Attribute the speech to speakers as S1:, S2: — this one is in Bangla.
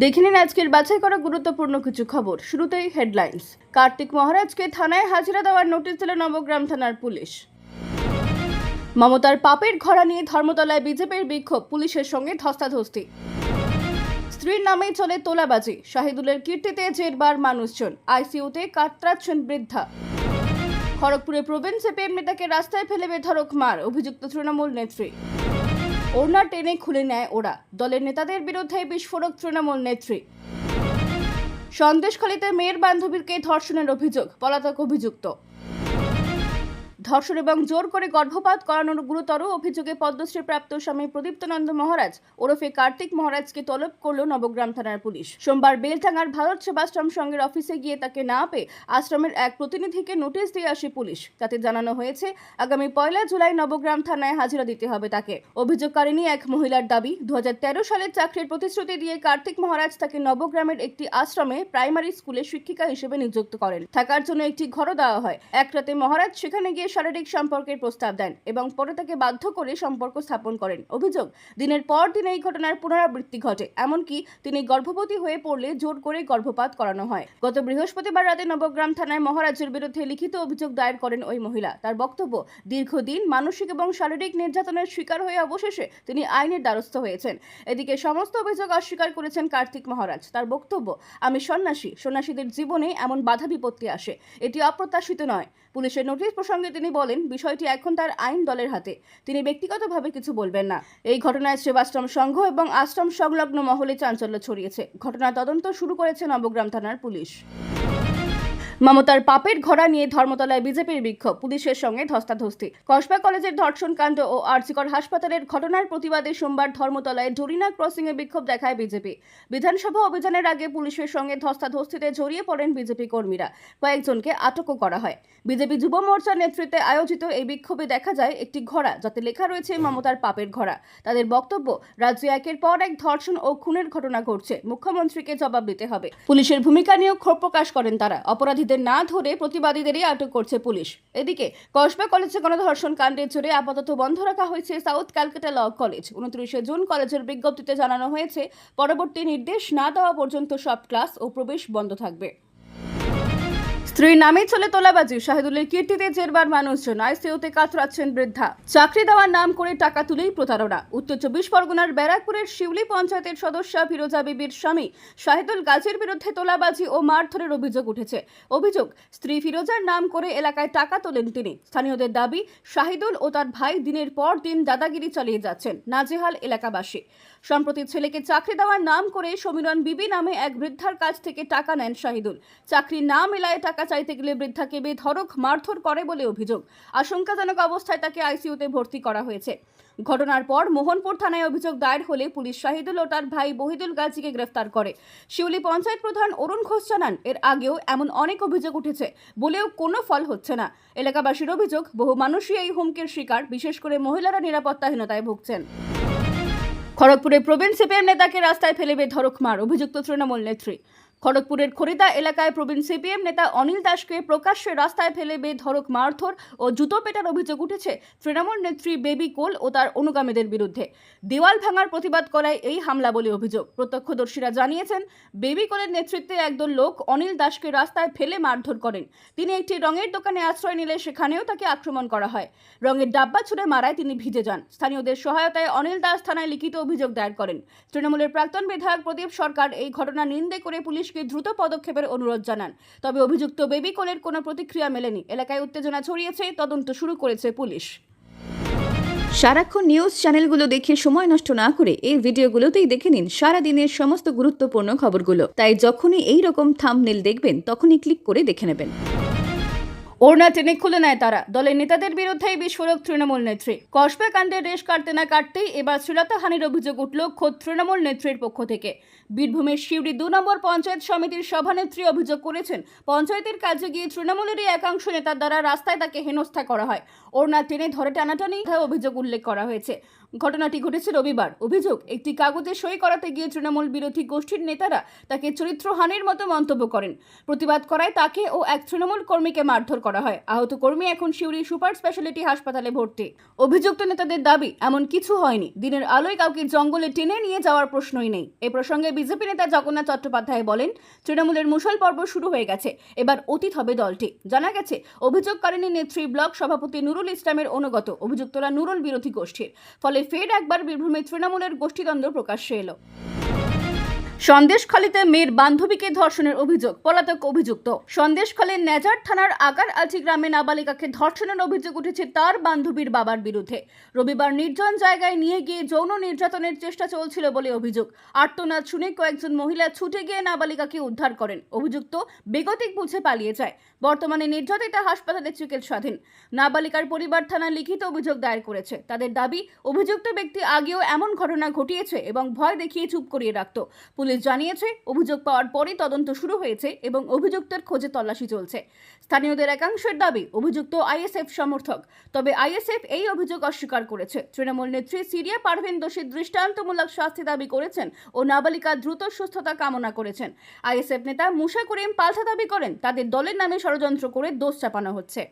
S1: দেখে নিন আজকের বাছাই করা গুরুত্বপূর্ণ কিছু খবর। শুরুতেই হেডলাইন্স কার্তিক মহারাজকে থানায় হাজিরা দেওয়ার নোটিশ দিল নবগ্রাম থানার পুলিশ। মমতার পাপের ঘোড়া নিয়ে ধর্মতলায় বিজেপির বিক্ষোভ, পুলিশের সঙ্গে ধস্তাধস্তি। স্ত্রীর নামেই চলে তোলাবাজি। শাহিদুলের কীর্তিতে জেরবার মানুষজন। আইসিইউতে কাতরাচ্ছেন বৃদ্ধা। খড়গপুরে প্রবীণ সিপিএম নেতাকে রাস্তায় ফেলে বেধরক মার। অভিযুক্ত তৃণমূল নেত্রী। ওড়না টেনে খুলে নেয় ওরা। দলের নেতাদের বিরুদ্ধে বিস্ফোরক তৃণমূল নেত্রী। সন্দেশখালীতে মেয়ের বান্ধবীরকে ধর্ষণের অভিযোগ, পলাতক অভিযুক্ত। ধর্ষণ এবং জোর করে গর্ভপাত করানোর গুরুতর অভিযোগে পদ্মশ্রী প্রাপ্ত স্বামী প্রদীপ্তনন্দ মহারাজ ওরফে কার্তিক মহারাজকে তলব করল নবগ্রাম থানার পুলিশ। সোমবার বেলটাঙ্গার ভারত সেবাশ্রম সংঘের অফিসে গিয়ে তাকে না পেয়ে আশ্রমের এক প্রতিনিধিকে নোটিশ দিয়ে আসে পুলিশ। তাতে জানানো হয়েছে, আগামী পয়লা জুলাই নবগ্রাম থানায় হাজিরা দিতে হবে তাকে। অভিযোগকারিনী এক মহিলার দাবি দু হাজার তেরো সালের চাকরির প্রতিশ্রুতি দিয়ে কার্তিক মহারাজ তাকে নবগ্রামের একটি আশ্রমে প্রাইমারি স্কুলে শিক্ষিকা হিসেবে নিযুক্ত করেন। থাকার জন্য একটি ঘরও দেওয়া হয়। এক রাতে মহারাজ সেখানে গিয়ে শারীরিক সম্পর্কের প্রস্তাব দেন এবং পরে তাকে বাধ্য করে সম্পর্ক স্থাপন করেন। অভিযোগ, দিনের পর দিন এই ঘটনার পুনরাবৃত্তি ঘটে, এমনকি তিনি গর্ভবতী হয়ে পড়লে জোর করে গর্ভপাত করানো হয়। গত বৃহস্পতিবার রাতে নবগ্রাম থানায় মহারাজের বিরুদ্ধে লিখিত অভিযোগ দায়ের করেন ওই মহিলা। তার বক্তব্য, দীর্ঘদিন মানসিক এবং শারীরিক নির্যাতনের শিকার হয়ে অবশেষে তিনি আইনের দ্বারস্থ হয়েছেন। এদিকে সমস্ত অভিযোগ অস্বীকার করেছেন কার্তিক মহারাজ। তার বক্তব্য, আমি সন্ন্যাসী, সন্ন্যাসীদের জীবনে এমন বাধা বিপত্তি আসে, এটি অপ্রত্যাশিত নয়। পুলিশের নোটিশ প্রসঙ্গে তিনি বলেন, বিষয়টি এখন তার আইন দলের হাতে। তিনি ব্যক্তিগতভাবে কিছু বলবেন না। এই ঘটনায় সেবাশ্রম সংঘ এবং আশ্রম সংলগ্ন মহলে চাঞ্চল্য ছড়িয়েছে। ঘটনা তদন্ত শুরু করেছে নবগ্রাম থানার পুলিশ। মমতার পাপের ঘোড়া নিয়ে ধর্মতলায় বিজেপির বিক্ষোভ, পুলিশের সঙ্গে ধস্তাধস্তি। কসবা কলেজের ধর্ষণ কাণ্ড ও আরজিকর হাসপাতালের ঘটনার প্রতিবাদে সোমবার ধর্মতলায় জরিনা ক্রসিং এ বিক্ষোভ দেখায় বিজেপি। বিধানসভা অভিযানের আগে পুলিশের সঙ্গে ধস্তাধস্তিতে জড়িয়ে পড়েন বিজেপি কর্মীরা। কয়েকজনকে আটকও করা হয়। বিজেপি যুব মোর্চার নেতৃত্বে আয়োজিত এই বিক্ষোভে দেখা যায় একটি ঘোড়া, যাতে লেখা রয়েছে মমতার পাপের ঘোড়া। তাদের বক্তব্য, রাজ্যে একের পর এক ধর্ষণ ও খুনের ঘটনা ঘটছে। মুখ্যমন্ত্রীকে জবাব দিতে হবে। পুলিশের ভূমিকা নিয়েও ক্ষোভ প্রকাশ করেন তারা। অপরাধীদের না ধরে প্রতিবাদীদেরই আটক করছে পুলিশ। এদিকে, কসবা কলেজে গণধর্ষণ কাণ্ডের জোরে আপাতত বন্ধ রাখা হয়েছে সাউথ ক্যালকাটা ল কলেজ। উনত্রিশে জুন কলেজের বিজ্ঞপ্তিতে জানানো হয়েছে, পরবর্তী নির্দেশ না দেওয়া পর্যন্ত সব ক্লাস ও প্রবেশ বন্ধ থাকবে। স্ত্রীর নামে চলে তোলাবাজি। শাহিদুলের কীর্তিতে জেরবার মানুষজন। আইসিউতে কাতরাচ্ছেন বৃদ্ধা। চাকরি দেওয়ার নাম করে টাকা তুলেই প্রতারণা। উত্তর চব্বিশ পরগনার ব্যারাকপুরের শিউলি পঞ্চায়েতের সদস্য ফিরোজা বিবির স্বামী শাহিদুল গাজীর বিরুদ্ধে তোলাবাজি ও মারধরের অভিযোগ উঠেছে। অভিযোগ, স্ত্রী ফিরোজার নাম করে এলাকায় টাকা তোলেন তিনি। স্থানীয়দের দাবি, শাহিদুল ও তার ভাই দিনের পর দিন দাদাগিরি চালিয়ে যাচ্ছেন, নাজেহাল এলাকাবাসী। সম্প্রতি ছেলেকে চাকরি দেওয়ার নাম করে সমীরণ বিবি নামে এক বৃদ্ধার কাছ থেকে টাকা নেন শাহিদুল। চাকরি না মেলায় টাকা চাইতে গেলে বৃদ্ধাকে বেধড়ক, মারধর করে বলে অভিযোগ। আশঙ্কাজনক অবস্থায় তাকে আইসিইউতে ভর্তি করা হয়েছে। ঘটনার পর মোহনপুর থানায় অভিযোগ দায়ের হলে পুলিশ শাহিদুল ও তার ভাই বহিদুল গাজীকে গ্রেফতার করে। শিউলি পঞ্চায়েত প্রধান অরুণ ঘোষ জানান, এর আগেও এমন অনেক অভিযোগ উঠেছে, বলেও কোনো ফল হচ্ছে না। এলাকাবাসীর অভিযোগ, বহু মানুষই এই হুমকির শিকার, বিশেষ করে মহিলারা নিরাপত্তাহীনতায় ভুগছেন। খড়গপুরে প্রবীণ সিপিএম নেতাকে রাস্তায় ফেলে বেধরক মার অভিযুক্ত তৃণমূল নেত্রী। খড়গপুরের খরিদা এলাকায় প্রবীণ সিপিএম নেতা অনিল দাসকে প্রকাশ্যে রাস্তায় ফেলে বেধড়ক মারধর ও জুতো পেটার অভিযোগ উঠেছে তৃণমূল নেত্রী বেবি কোল ও তার অনুগামীদের বিরুদ্ধে। দেওয়াল ভাঙার প্রতিবাদ করায় এই হামলা বলে অভিযোগ। প্রত্যক্ষদর্শীরা জানিয়েছেন, বেবি কোলের নেতৃত্বে একদল লোক অনিল দাসকে রাস্তায় ফেলে মারধর করেন। তিনি একটি রঙের দোকানে আশ্রয় নিলে সেখানেও তাকে আক্রমণ করা হয়। রঙের ডাব্বা ছুড়ে মারায় তিনি ভিজে যান। স্থানীয়দের সহায়তায় অনিল দাস থানায় লিখিত অভিযোগ দায়ের করেন। তৃণমূলের প্রাক্তন বিধায়ক প্রদীপ সরকার এই ঘটনা নিন্দে করে পুলিশকে দ্রুত পদক্ষেপের অনুরোধ জানান। তবে অভিযুক্ত বেবি কোলের কোনো প্রতিক্রিয়া মেলেনি। এলাকায় উত্তেজনা ছড়িয়েছে তদন্ত শুরু করেছে পুলিশ।
S2: সারাক্ষণ নিউজ চ্যানেলগুলো দেখে সময় নষ্ট না করে এই ভিডিওগুলোতেই দেখে নিন সারা দিনের সমস্ত গুরুত্বপূর্ণ খবরগুলো। তাই যখনই এই রকম থামনেল দেখবেন তখনই ক্লিক করে দেখে নেবেন।
S1: ওড়না টেনে খুলে নেয় তারা। দলের নেতাদের বিরুদ্ধেই বিস্ফোরক তৃণমূল নেত্রী। কসবা কাণ্ডের রেশ কাটতে না কাটতেই এবার শ্রীলতা হানির অভিযোগ উঠল খোদ তৃণমূল নেত্রীর পক্ষ থেকে। বীরভূমের শিউরি দু নম্বর পঞ্চায়েত সমিতির সভানেত্রী অভিযোগ করেছেন, পঞ্চায়েতের কাজে গিয়ে তৃণমূলেরই একাংশ নেতার দ্বারা রাস্তায় তাকে হেনস্থা করা হয়। ওড়না টেনে ধরে টানাটানি অভিযোগ উল্লেখ করা হয়েছে। ঘটনাটি ঘটেছে রবিবার। অভিযোগ, একটি কাগজে সই করাতে গিয়ে তৃণমূল বিরোধী গোষ্ঠীর নেতারা তাকে চরিত্রহানির মতো মন্তব্য করেন। প্রতিবাদ করায় তাকে ও এক তৃণমূল কর্মীকে মারধর করা হয়। আহত কর্মী এখন শিউরি সুপার স্পেশালিটি হাসপাতালে ভর্তি। অভিযুক্ত নেতাদের দাবি, এমন কিছু হয়নি। দিনের আলোয় কাউকে জঙ্গলে টেনে নিয়ে যাওয়ার প্রশ্নই নেই। এ প্রসঙ্গে বিজেপি নেতা জগন্নাথ চট্টোপাধ্যায় বলেন, তৃণমূলের মুসল পর্ব শুরু হয়ে গেছে, এবার অতীত হবে দলটি। জানা গেছে অভিযোগকারিণী নেত্রী ব্লক সভাপতি নুরুল ইসলামের অনুগত, অভিযুক্তরা নুরুল বিরোধী গোষ্ঠীর। ফলে ফের একবার বীরভূমে তৃণমূলের গোষ্ঠীদ্বন্দ্ব প্রকাশ্যে এলো। সন্দেশখালীতে মেয়ের বান্ধবীকে ধর্ষণের অভিযোগ, পলাতক অভিযুক্ত। সন্দেশখালীর নেজার থানার আগার আলচি গ্রামে নাবালিকাকে ধর্ষণের অভিযোগ উঠেছে তার বান্ধবীর বাবার বিরুদ্ধে। রবিবার নির্জন জায়গায় নিয়ে গিয়ে যৌন নির্যাতনের চেষ্টা চলছিল বলে অভিযোগ। আর্তনাদ শুনে কয়েকজন মহিলা ছুটে গিয়ে নাবালিকাকে উদ্ধার করেন। অভিযুক্ত বেগতিক বুঝে পালিয়ে যায়। বর্তমানে নির্যাতিতা হাসপাতালে চিকিৎসাধীন। নাবালিকার পরিবার থানা লিখিত অভিযোগ দায়ের করেছে। তাদের দাবি, অভিযুক্ত ব্যক্তি আগেও এমন ঘটনা ঘটিয়েছে এবং ভয় দেখিয়ে চুপ করিয়ে রাখত। পুলিশ জানিয়েছে, অভিযোগ পাওয়ার পরই তদন্ত শুরু হয়েছে এবং অভিযুক্তের খোঁজে তল্লাশি চলছে। স্থানীয়দের একাংশের দাবি, অভিযুক্ত আইএসএফ সমর্থক, তবে আইএসএফ এই অভিযোগ অস্বীকার করেছে। তৃণমূল নেত্রী সিরিয়া পারভীন দোষীর দৃষ্টান্তমূলক শাস্তি দাবি করেছেন ও নাবালিকার দ্রুত সুস্থতা কামনা করেছেন। আইএসএফ নেতা মুশা করিম পাল্টা দাবি করেন, তাদের দলের নামে ষড়যন্ত্র করে দোষ চাপানো হচ্ছে।